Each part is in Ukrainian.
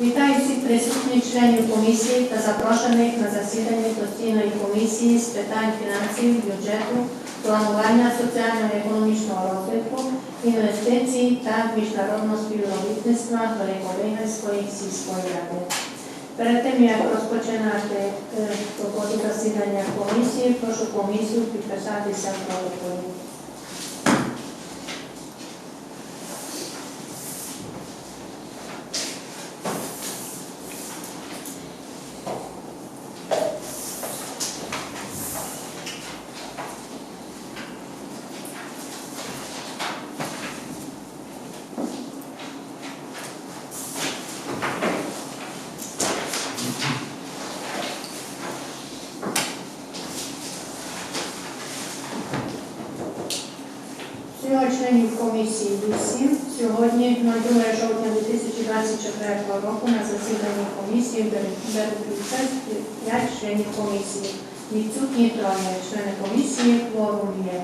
Вітаю всіх присутніх членів комісії та запрошених на засідання постійної комісії з питань фінансів, бюджету, планування соціально-економічного розвитку, інвестицій та міжнародного співробітництва Великобринської сільської ради. Перед тим, як розпочинати е, роботу засідання комісії, прошу комісію підписатися в членів комісії 8. Сьогодні, 02 жовтня 2024 року, на засіданні комісії беруть беруть участь 5 членів комісії. Відсутні троє члени комісії, кворум є.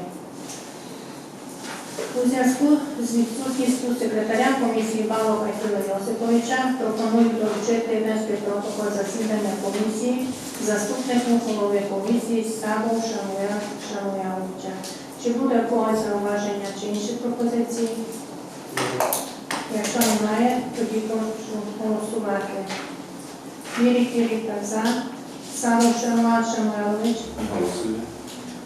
У зв'язку з відсутністю секретаря комісії Балова Кирила Йосиповича пропоную доручити вести протокол засідання комісії заступнику голови комісії Шануя Шануяловича. Чи буде в когось зауваження чи інші пропозиції? Якщо немає, тоді прошу голосувати. Вірі Кирика за, Шануя Шануялович, Голосуємо.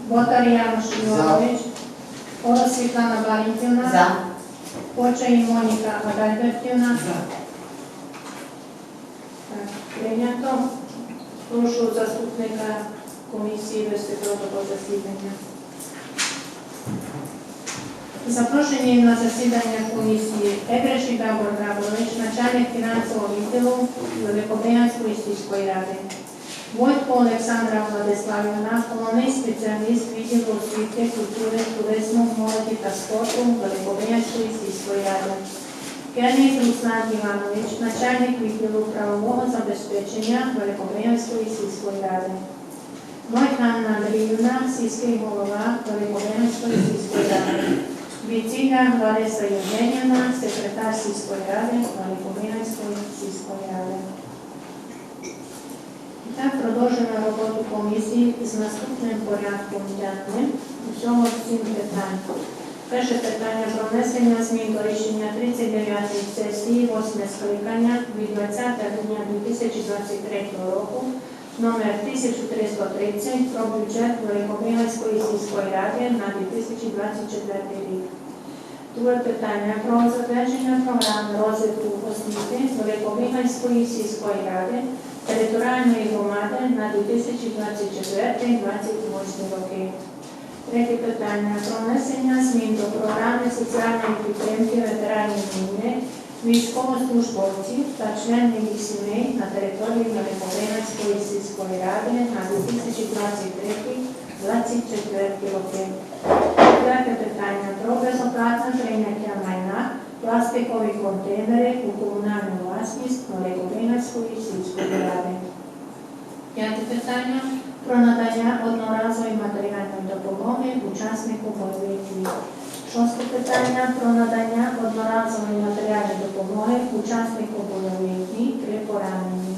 Ботар Янош Іванович, Ора Світлана Валентівна, За. Поча і Моніка Адальбертівна. Так, Прийнято. Прошу заступника комісії вести протокол засідання. Запрошені на засідання комісії Егреші Габор Габорович, начальник фінансового відділу Великобрянської сільської ради. Войтко Олександра Владиславівна, головний спеціаліст відділу освіти, культури, туризму, молоді та спорту Великобрянської сільської ради. Керник Руслан Іванович, начальник відділу правового забезпечення Великобрянської сільської ради. Войт Ганна Андріївна, сільський голова Великобрянської сільської ради. Віціга Лариса Євгенівна, секретар сільської ради Великобрянської сільської ради. І так, продовжуємо роботу комісії з наступним порядком денним. Усього сім питань. Перше питання про внесення змін до рішення 39-ї сесії 8 скликання від 20 грудня 2023 року номер 1330 про бюджет Великобрянської сільської ради на 2024 рік. Друге питання про затвердження програми розвитку освіти Великобрянської сільської ради територіальної громади на 2024-2028 роки. Третє питання про внесення змін до програми соціальної підтримки ветеранів війни, військовослужбовців та членів їх сімей на території Великобрянської сільської ради на 2023-2024 роки. Четверте питання про безоплатне прийняття майна пластикові контейнери у комунальну власність Великобрянської сільської ради. П'яте питання про надання одноразової матеріальної допомоги учаснику бойових дій. Шосте питання про надання одноразової матеріальної допомоги учаснику бойових дій при пораненні.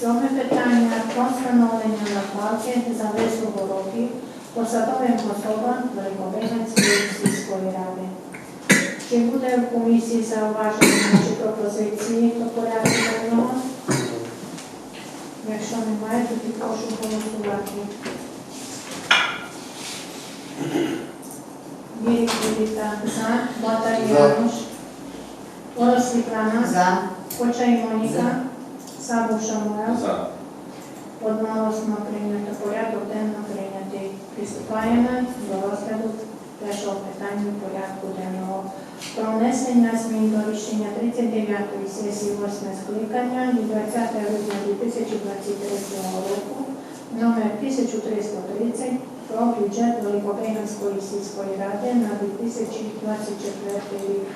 Сьоме питання про встановлення надбавки за вислугу років посадовим особам Великобрянської сільської ради. Чи буде в комісії зауваження чи пропозиції до порядку денного? Якщо немає, тоді прошу голосувати. Мирикулита. За. Батар Јануш. Орос Ликана. За. Коча и Моника. Сабов Шамојал. За. Одмалост на прињето порядок, ден на прињето и приступајаме до разгледу прешол питање порядку денного пронесења сме до решење 39 сесија 8 скликања и 20 рудна 2023 року, номер 1330 про бюджет Великобрянської сільської ради на 2024 рік.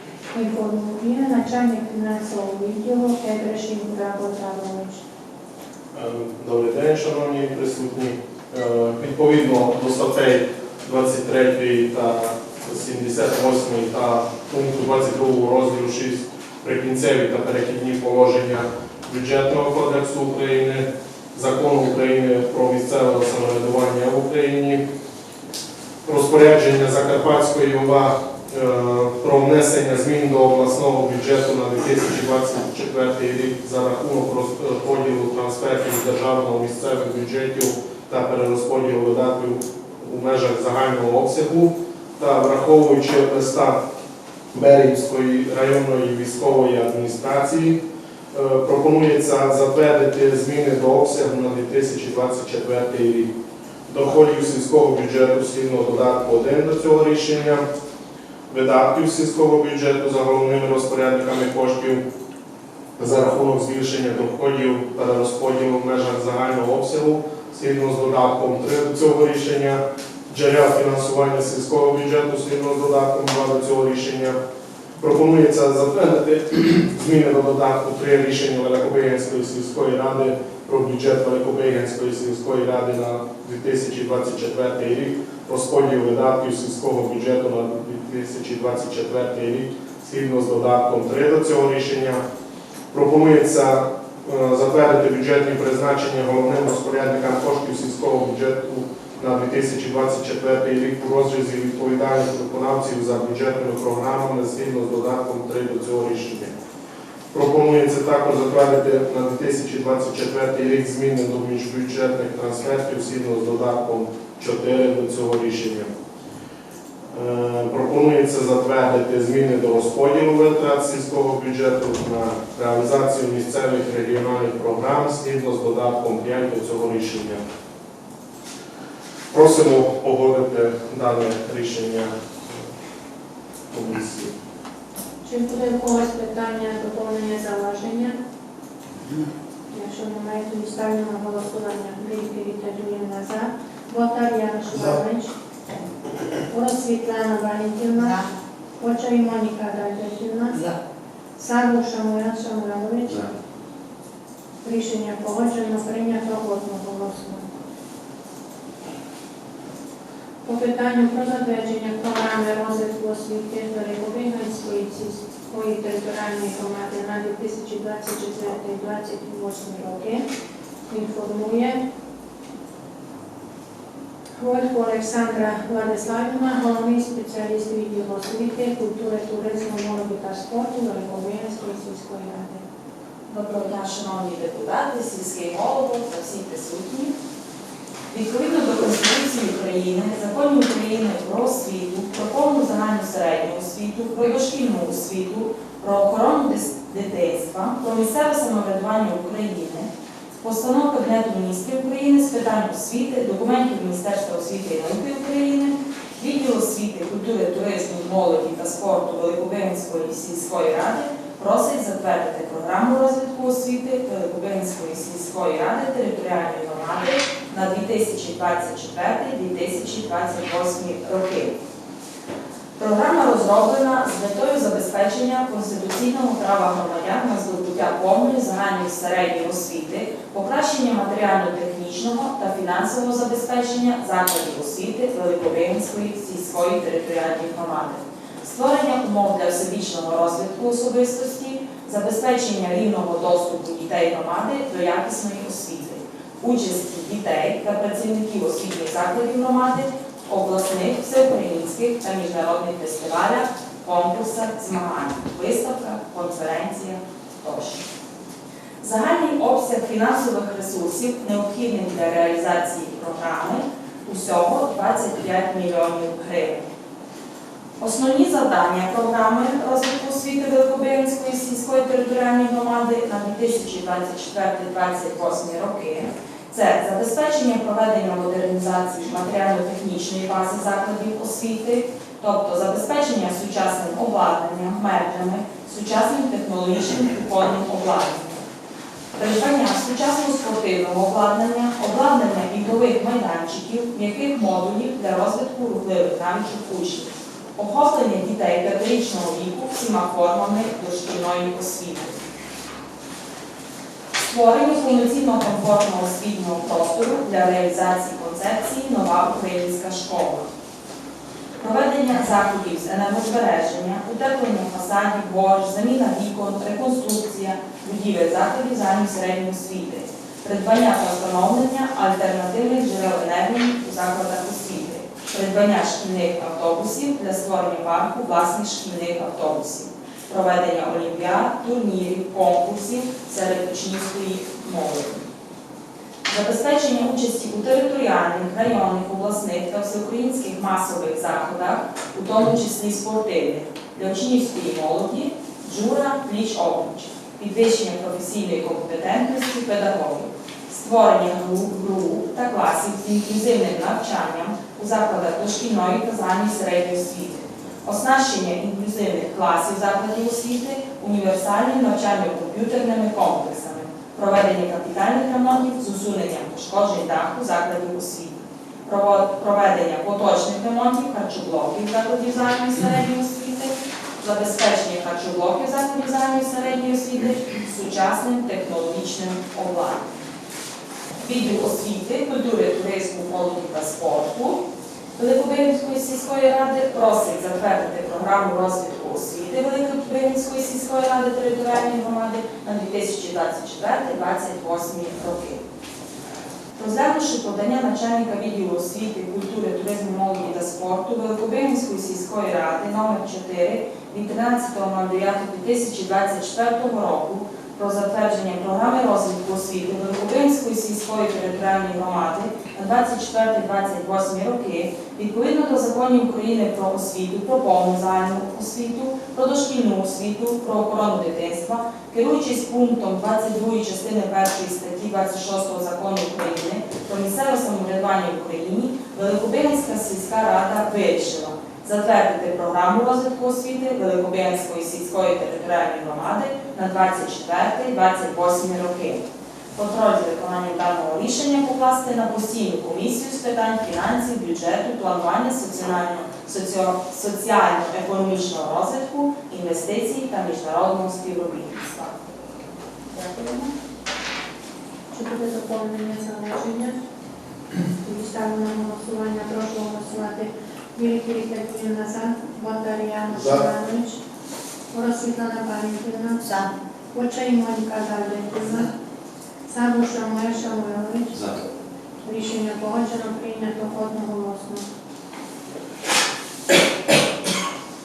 Інформує начальник фінансового відділу Егрешин Габо Таврович. Е, Добрий день, шановні присутні. Е, Відповідно до статей 23 та 78 та пункту 22 розділу 6 прикінцеві та перехідні положення бюджетного кодексу України, закону України про місцеве самоврядування в Україні, розпорядження Закарпатської ОВА е, про внесення змін до обласного бюджету на 2024 рік за рахунок розподілу трансфертів з державного місцевих бюджетів та перерозподілу видатків у межах загального обсягу та враховуючи листа Берівської районної військової адміністрації, пропонується затвердити зміни до обсягу на 2024 рік. Доходів сільського бюджету згідно додатку 1 до цього рішення, видатків сільського бюджету за головними розпорядниками коштів за рахунок збільшення доходів перерозподілу в межах загального обсягу згідно з додатком 3 до цього рішення, джерел фінансування сільського бюджету згідно з додатком 2 до цього рішення. Пропонується затвердити зміни до додатку 3 рішення Великобиганської сільської ради про бюджет Великобиганської сільської ради на 2024 рік, розподіл видатків сільського бюджету на 2024 рік згідно з додатком 3 до цього рішення. Пропонується е, затвердити бюджетні призначення головним розпорядникам коштів сільського бюджету на 2024 рік у розрізі відповідальних виконавців за бюджетними програмами згідно з додатком 3 до цього рішення. Пропонується також затвердити на 2024 рік зміни до міжбюджетних трансфертів згідно з додатком 4 до цього рішення. Е, Пропонується затвердити зміни до розподілу витрат сільського бюджету на реалізацію місцевих регіональних програм згідно з додатком 5 до цього рішення. Просимо погодити дане рішення комісії. Чи буде в когось питання, доповнення, зауваження? Якщо немає, то ставлю на голосування. Грійки Віталіївна за. Бондар Ярош Іванович. Урос Світлана Валентівна. Почай Моніка Дальбеківна. За. Саву Шамуян Шамуянович. Рішення погоджено, прийнято одноголосно. По питанню про затвердження програми розвитку освіти Великобиганської сільської територіальної громади на 2024-2028 роки інформує Хволько Олександра Владиславівна, головний спеціаліст відділу освіти, культури, туризму, молоді та спорту Великобиганської сільської ради. Доброго дня, шановні депутати, сільський голово та всі присутні. Відповідно до Конституції України, законів України про освіту, про повну загальну середню освіту, про дошкільну освіту, про охорону дитинства, про місцеве самоврядування України, постанов Кабінету міністрів України з питань освіти, документів Міністерства освіти і науки України, відділ освіти, культури, туризму, молоді та спорту Великобиганської сільської ради просить затвердити програму розвитку освіти Великобиганської сільської ради територіальної громади на 2024-2028 роки. Програма розроблена з метою забезпечення конституційного права громадян на здобуття повної загальної середньої освіти, покращення матеріально-технічного та фінансового забезпечення закладів освіти Великобиганської сільської територіальної громади створення умов для всебічного розвитку особистості, забезпечення рівного доступу дітей громади до якісної освіти, участі дітей та працівників освітніх закладів громади обласних, всеукраїнських та міжнародних фестивалях, конкурсах, змаганнях, виставках, конференціях тощо. Загальний обсяг фінансових ресурсів, необхідних для реалізації програми, усього 25 мільйонів гривень. Основні завдання програми розвитку освіти Великобиганської сільської територіальної громади на 2024-2028 роки це забезпечення проведення модернізації матеріально-технічної бази закладів освіти, тобто забезпечення сучасним обладнанням, мережами, сучасним технологічним кухонним обладнанням, придбання сучасного спортивного обладнання, обладнання ігрових майданчиків, м'яких модулів для розвитку рухливих навичок учнів охоплення дітей п'ятирічного віку всіма формами дошкільної освіти. Створення повноцінного комфортного освітнього простору для реалізації концепції Нова українська школа. проведення заходів з енергозбереження, утеплення фасадів, борщ, заміна вікон, реконструкція, будівель закладів загальної середньої освіти, придбання та встановлення альтернативних джерел енергії у закладах освіти, придбання шкільних автобусів для створення парку власних шкільних автобусів, проведення олімпіад, турнірів, конкурсів серед учнівської молоді. Забезпечення участі у територіальних, районних, обласних та всеукраїнських масових заходах, у тому числі спортивних, для учнівської молоді, джура, пліч опліч, підвищення професійної компетентності педагогів, створення груп, груп та класів з інклюзивним навчанням у закладах дошкільної та загальної середньої освіти, оснащення інклюзивних класів закладів освіти універсальними навчально-комп'ютерними комплексами, проведення капітальних ремонтів з усуненням пошкоджень даху закладів освіти, проведення поточних ремонтів харчоблоків закладів загальної середньої освіти, забезпечення харчоблоків закладів загальної середньої освіти сучасним технологічним обладнанням. Відділ освіти, культури, туризму, молоді та спорту Великобилівської сільської ради просить затвердити програму розвитку освіти Великобилівської сільської ради територіальної громади на 2024-2028 роки. Розглянувши подання начальника відділу освіти, культури, туризму, молоді та спорту Великобилівської сільської ради номер 4 від 13.09.2024 року про затвердження програми розвитку освіти Великобилівської сільської територіальної громади на 24-28 роки відповідно до законів України про освіту, про повну загальну освіту, про дошкільну освіту, про охорону дитинства, керуючись пунктом 22 частини 1 статті 26 закону України про місцеве самоврядування в Україні, Великобилівська сільська рада вирішила затвердити програму розвитку освіти Великобилівської сільської територіальної громади на 24-28 роки. Контроль за виконанням даного рішення покласти на постійну комісію з питань фінансів, бюджету, планування соціально-економічного розвитку, інвестицій та міжнародного співробітництва. Дякуємо. Чи буде? Тоді ставлю на голосування. Прошу голосувати. Віликий Петрівна за, Бондар'ян. Іванович, Ора Світлана Павлівна, За. Почай Моніка Давидівна, Сабу Шамуел Шамуелович. За. Рішення погоджено, прийнято одноголосно.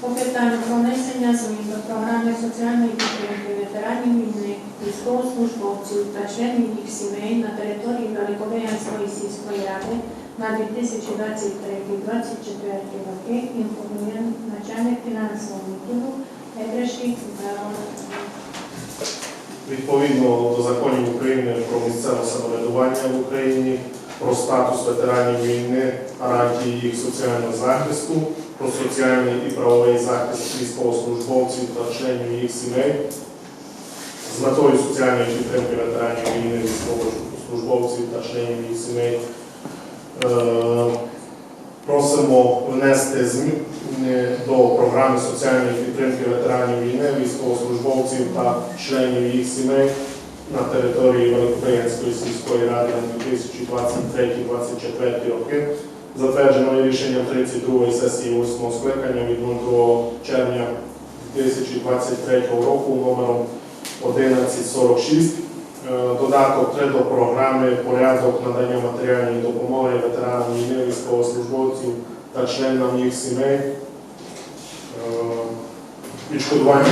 По питанню про внесення змін до програми соціальної підтримки ветеранів війни, військовослужбовців та членів їх сімей на території Великобиянської сільської ради на 2023-2024 роки інформує начальник фінансового відділу Петришик Михайло Відповідно до законів України про місцеве самоврядування в Україні, про статус ветеранів війни, гарантії їх соціального захисту, про соціальний і правовий захист військовослужбовців та членів їх сімей з метою соціальної підтримки ветеранів війни, військовослужбовців та членів їх сімей. Е, Просимо внести зміни до програми соціальної підтримки ветеранів війни, військовослужбовців та членів їх сімей на території Великоприєнської сільської ради на 2023-2024 роки, затвердженої рішенням 32-ї сесії 8 скликання від 02 червня 2023 року номером 1146. Е, Додаток 3 до програми порядок надання матеріальної допомоги ветеранам війни, військовослужбовців та членам їх сімей. Е, Відшкодування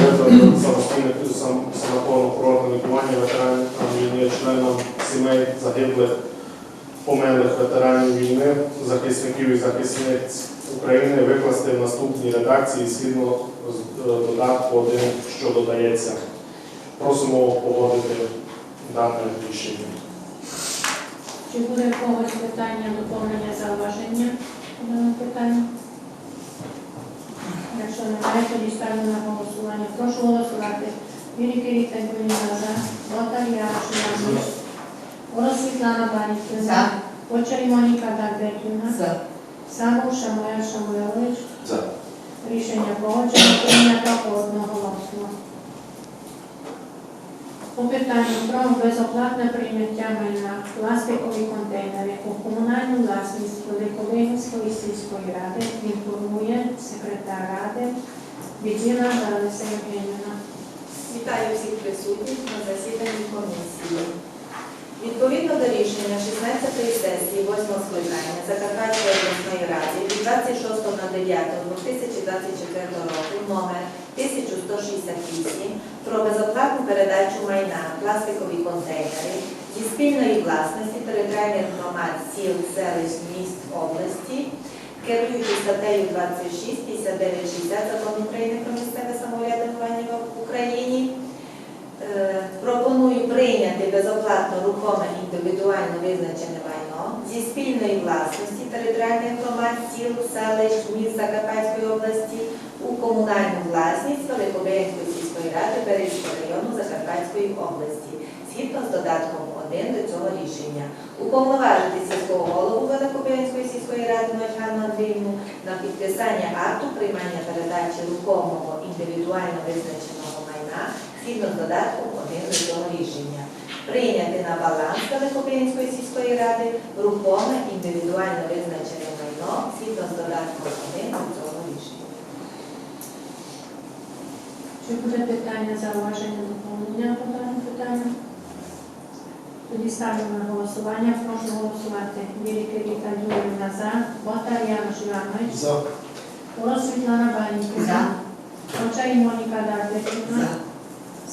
самостійних сам- самопорного лікування ветеранів війни, членам сімей загиблих померлих ветеранів війни, захисників і захисниць України викласти в наступній редакції згідно з е, додатку 1, що додається. Просимо погодити дане рішення. Чи буде в когось питання, доповнення, зауваження по даному питанню? Якщо немає, тоді ставлю на голосування. Прошу голосувати. Віликий Петрівна за, Бондар Ярош Іванович, Ора Світлана Павлівна, Почай Моніка За. Саву Шамуел Шамуелович. За. Рішення погоджено, прийнято одноголосно. По питанні про безоплатне прийняття майна пластикові контейнери у комунальну власність Великовигинської сільської ради інформує секретар ради Відіна Галиса Євгенівна. Вітаю всіх присутніх на засіданні комісії. Відповідно до рішення 16-ї сесії 8 скликання Закарпатської обласної ради від 26.09.2024 року номер 1168 про безоплатну передачу майна пластикові контейнери зі спільної власності територіальних громад сіл, селищ, міст області, керуючи статтею 26, 59, 60 Закону України про місцеве самоврядування в Україні, Е, Пропоную прийняти безоплатно рухоме індивідуально визначене майно зі спільної власності територіальних громад сіл, селищ, міст Закарпатської області у комунальну власність Великобиянської сільської ради Березького району Закарпатської області, згідно з додатком 1 до цього рішення. Уповноважити сільського голову Великобиянської сільської ради Ночгану Андріївну на підписання акту приймання передачі рухомого індивідуально визначеного майна згідно з додатком 1 до цього рішення. Прийняти на баланс Великобринської сільської ради рухоме індивідуально визначене майно згідно з додатком 1 до цього рішення. Чи буде питання, зауваження, доповнення по даному питанню? Тоді ставлю на голосування. Прошу голосувати. Віріки Ріта Юрівна за. Ботар Янош Іванович. За. Урос Світлана Баньківна. Очай Моніка Дардечівна.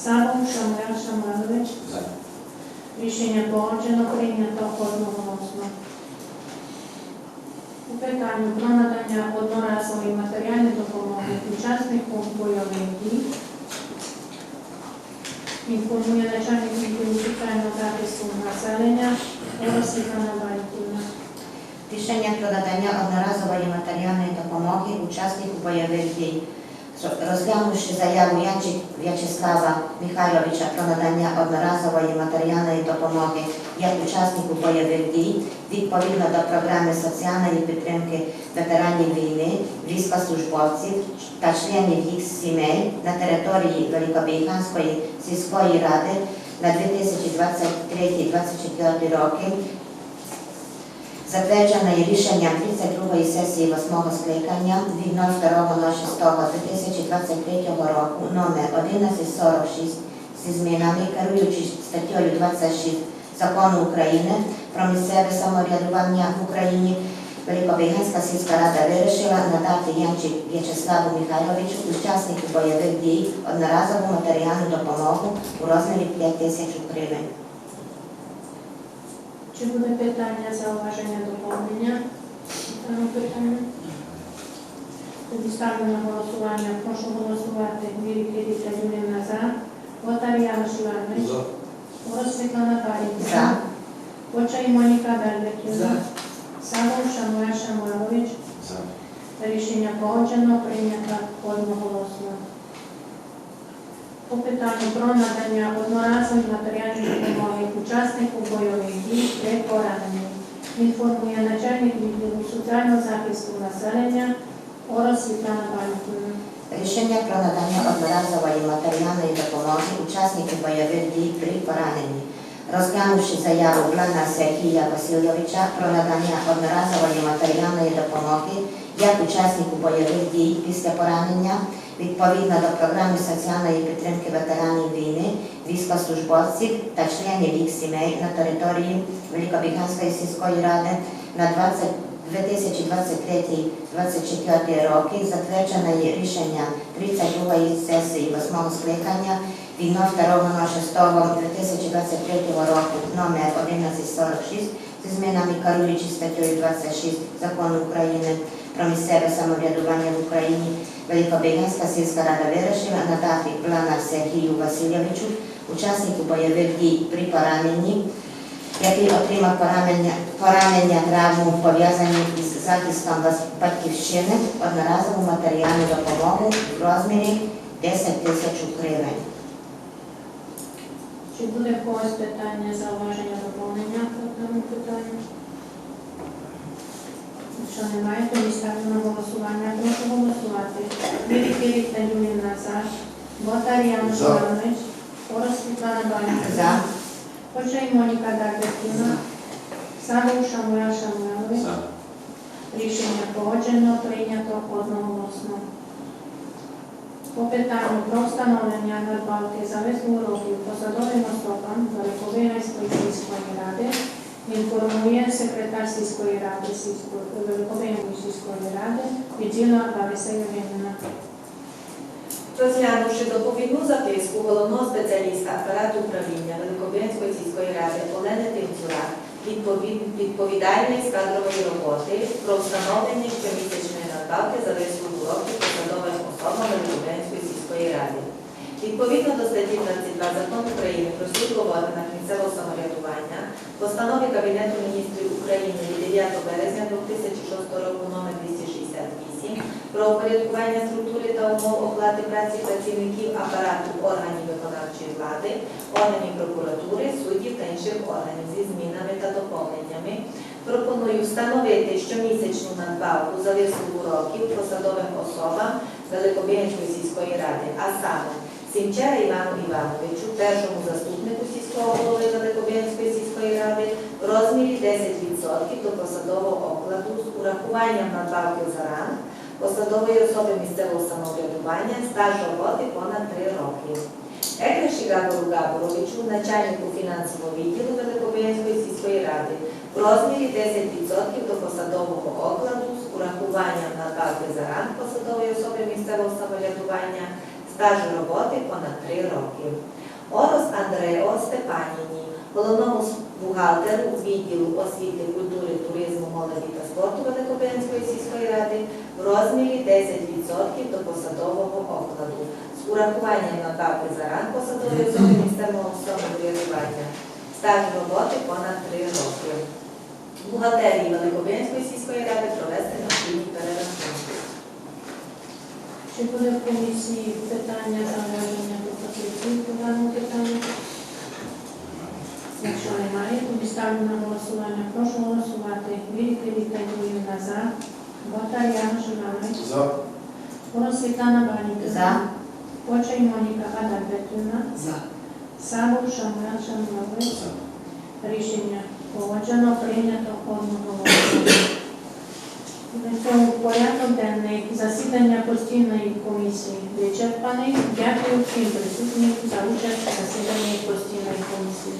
Савов Шамлян Шамланович. За. Рішення погоджено, прийнято одноголосно. У про надання одноразової матеріальної допомоги учаснику бойових дій інформує начальник відділу соціального захисту населення Ольга Світлана Рішення про надання одноразової матеріальної допомоги учаснику бойових дій. Розглянувши заяву В'ячеслава Михайловича про надання одноразової матеріальної допомоги як учаснику бойових дій відповідно до програми соціальної підтримки ветеранів війни, військовослужбовців та членів їх сімей на території Великобійханської сільської ради на 2023-2024 роки затвердженої рішенням 32-ї сесії 8-го скликання від 02.06.2023 року номер 1146 зі змінами, керуючись статтею 26 Закону України про місцеве самоврядування в Україні, Великобіганська сільська рада вирішила надати Янчик В'ячеславу Михайловичу, учаснику бойових дій, одноразову матеріальну допомогу у розмірі 5 тисяч гривень. Чи буде питання, зауваження, доповнення по даному питанню? Тоді ставлю на голосування. Прошу голосувати. Віріки Ріта Юрівна за. Ботар Янош Іванович. За. Урос Світлана Валентівна. За. Очай Моніка Дардечівна. За. Савов Шамуел Шамуелович. За. Рішення погоджено, прийнято одноголосно. По питанню про надання одноразової матеріальної допомоги учаснику бойових дій при пораненні. Інформує начальник відділу соціального захисту населення Ора Світлана Валентівна. Рішення про надання одноразової матеріальної допомоги учасників бойових дій при пораненні. Розглянувши заяву Блана Сергія Васильовича про надання одноразової матеріальної допомоги як учаснику бойових дій після поранення, відповідно до програми соціальної підтримки ветеранів війни, військовослужбовців та членів їх сімей на території Великобіганської сільської ради на 20 2023-2024 роки затверджене рішення 32-ї сесії 8-го скликання від 02.06.2023 року номер 1146 зі змінами керуючи статтею 26 Закону України про місцеве самоврядування в Україні Великобіганська сільська рада вирішила надати Плана Сергію Васильовичу, учаснику бойових дій при пораненні, який отримав поранення, поранення травму пов'язані із захистом батьківщини, одноразову матеріальну допомогу в розмірі 10 тисяч гривень. Чи буде в питання, зауваження, доповнення по даному питанню? Якщо немає, тоді ставлю на голосування. Прошу голосувати. Віріки Ріта Юрівна за. Ботар Янош За. Іванович. Борис Світлана Банівна. За. Почай Моніка Дагатіна. Садов Шамуел Шамуелович. За. Рішення погоджено, прийнято одноголосно. По питанню про встановлення надбавки за вислугу років посадовим особам Великовигайської сільської ради інформує секретар сільської ради Великовигайської сільської ради відділа Лариса Євгенівна. Розглянувши доповідну записку головного спеціаліста апарату управління Великобрянської сільської ради Олени Тимцюра, відповід- відповідальної з кадрової роботи про встановлення щомісячної надбавки за вислугу років посадовим особам Великобрянської сільської ради. Відповідно до статті 22 Закону України про службу в органах місцевого самоврядування, постанови Кабінету міністрів України від 9 березня 2006 року номер 268 про упорядкування структури та умов оплати праці працівників апарату органів виконавчої влади, органів прокуратури, суддів та інших органів зі змінами та доповненнями. Пропоную встановити щомісячну надбавку за вислугу років посадовим особам Великобігенської сільської ради, а саме Сімчара Івану Івановичу, першому заступнику сільського голови Великобігенської сільської ради, в розмірі 10% до посадового окладу з урахуванням надбавки за ранг посадової особи місцевого самоврядування стаж роботи понад 3 роки. Екреші Габору Габоровичу, начальнику фінансового відділу Великобіянської сільської ради, в розмірі 10% до посадового окладу з урахуванням надбавки за ранг посадової особи місцевого самоврядування стаж роботи понад 3 роки. Орос Андрео Степаніні, головному бухгалтеру відділу освіти, культури, туризму, молоді та спорту Великобрянської сільської ради в розмірі 10% до посадового окладу з урахуванням надбавки за ранг посадової особи місцевого самоврядування, стаж роботи понад 3 роки. Бухгалтерії Великобрянської сільської ради провести Чи буде в комісії питання зауваження пропозиції по даному питанню? Якщо немає, тоді ставлю на голосування. Прошу голосувати. Віліка Віта Юрівна за. Батар Яна Журавлик. За. Борис Світлана Баніка. За. Почай Моніка Адальбертівна. За. Савов Шамуел Шамуелович. За. Рішення погоджено, прийнято одноголосно. На цьому порядок денний засідання постійної комісії вичерпаний. Дякую всім присутнім за участь у засіданні постійної комісії.